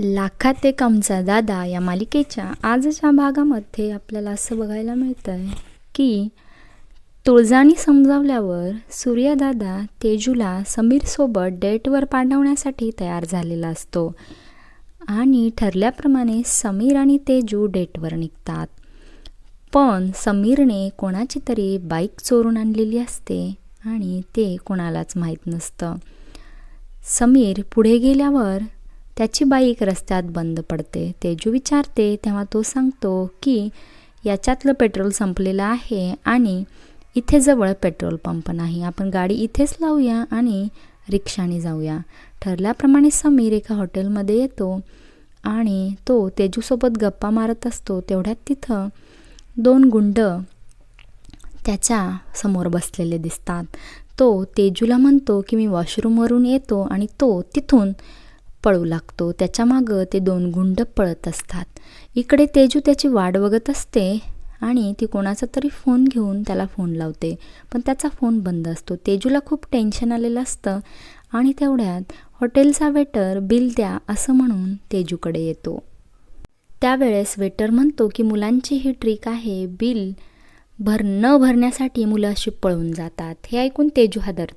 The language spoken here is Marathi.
लाखात एक आमचा दादा या मालिकेच्या आजच्या भागामध्ये आपल्याला असं बघायला मिळतं आहे की तुळजानी समजावल्यावर सूर्यदादा तेजूला समीरसोबत डेटवर पाठवण्यासाठी तयार झालेला असतो. आणि ठरल्याप्रमाणे समीर आणि तेजू डेटवर निघतात. पण समीरने कोणाची तरी बाईक चोरून आणलेली असते आणि ते कोणालाच माहीत नसतं. समीर पुढे गेल्यावर त्याची बाईक रस्त्यात बंद पडते. तेजू विचारते तेव्हा तो सांगतो की याच्यातलं पेट्रोल संपलेलं आहे आणि इथे जवळ पेट्रोल पंप नाही. आपण गाडी इथेच लावूया आणि रिक्षाने जाऊया. ठरल्याप्रमाणे समीर एका हॉटेलमध्ये येतो आणि तो तेजूसोबत गप्पा मारत असतो. तेवढ्यात तिथं दोन गुंड त्याच्यासमोर बसलेले दिसतात. तो तेजूला म्हणतो की मी वॉशरूमवरून येतो. आणि तो तिथून पळू लागतो. त्याच्यामागं ते दोन गुंड पळत असतात. इकडे तेजू त्याची वाट बघत असते आणि ती कोणाचा तरी फोन घेऊन त्याला फोन लावते. पण त्याचा फोन बंद असतो. तेजूला खूप टेन्शन आलेलं असतं आणि तेवढ्यात हॉटेलचा वेटर बिल द्या असं म्हणून तेजूकडे येतो. त्यावेळेस वेटर म्हणतो की मुलांची ही ट्रिक आहे. बिल भर न भरण्यासाठी मुलं अशी पळून जातात. हे ऐकून तेजू हादरते.